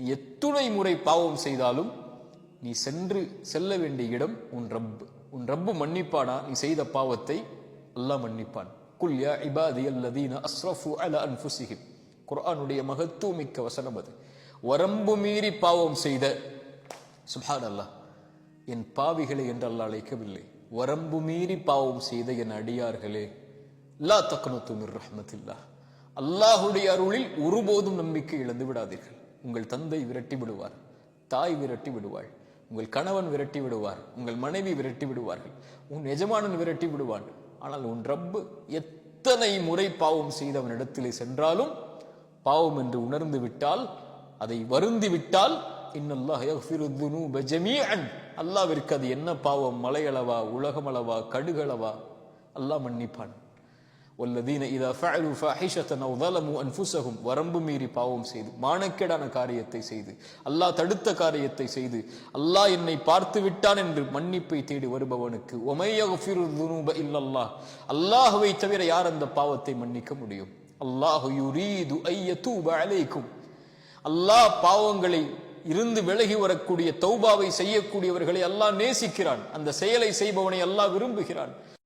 நீ எத்துணை முறை பாவம் செய்தாலும் நீ சென்று செல்ல வேண்டிய இடம் உன் ரப்பு உன் ரப்பு மன்னிப்பானா? நீ செய்த பாவத்தை அல்லாஹ் மன்னிப்பான். குல் யா இபாதி அல்லதீன அஸ்ரஃபு அல அன்ஃபுசிஹிம் குர்ஆனுடைய மகத்துவமிக்க வசனம் அது. வரம்பு மீறி பாவம் செய்த சுஹான் அல்லாஹ் என் பாவிகளை என்று அல்லாஹ் அழைக்கவில்லை. வரம்பு மீறி பாவம் செய்த என் அடியார்களே லா தக்னத்து மிர் அல்லாஹுடைய அருளில் ஒருபோதும் நம்பிக்கை இழந்து விடாதீர்கள். உங்கள் தந்தை விரட்டி விடுவார் தாய் விரட்டி விடுவாள் உங்கள் கணவன் விரட்டி விடுவார் உங்கள் மனைவி விரட்டி விடுவார்கள் உன் எஜமானன் விரட்டி விடுவான். ஆனால் உன் ரப்பு எத்தனை முறை பாவம் செய்தவனிடத்திலே சென்றாலும் பாவம் என்று உணர்ந்து விட்டால் அதை வருந்தி விட்டால் இன்னல்லாஹ் அது என்ன பாவம்? மலையளவா உலகமளவா கடுகளவா? அல்லாஹ் மன்னிப்பான். வல்லதீன இதா ஃபஅலு ஃபாஹிஷத்தன் அவ் ظلموا அன்ஃபுஸஹும் வரம்பு மீறி பாவம் செய்து மானக்கேடான காரியத்தை செய்து அல்லாஹ் தடுத்த காரியத்தை செய்து அல்லாஹ் என்னை பார்த்து விட்டான் என்று மன்னிப்பை தேடி வருபவனுக்கு ஒமை யக்ஃபிரு துனூப இல்லல்லாஹ் அல்லாஹ்வை தவிர யார் அந்த பாவத்தை மன்னிக்க முடியும் அல்லாஹ் யுரீது ஐயதூப அலைக்கும் அல்லாஹ் பாவங்களை இருந்து விலகி வரக்கூடிய தௌபாவை செய்யக்கூடியவர்களை அல்லாஹ் நேசிக்கிறான் அந்த செயலை செய்பவனை அல்லாஹ் விரும்புகிறான்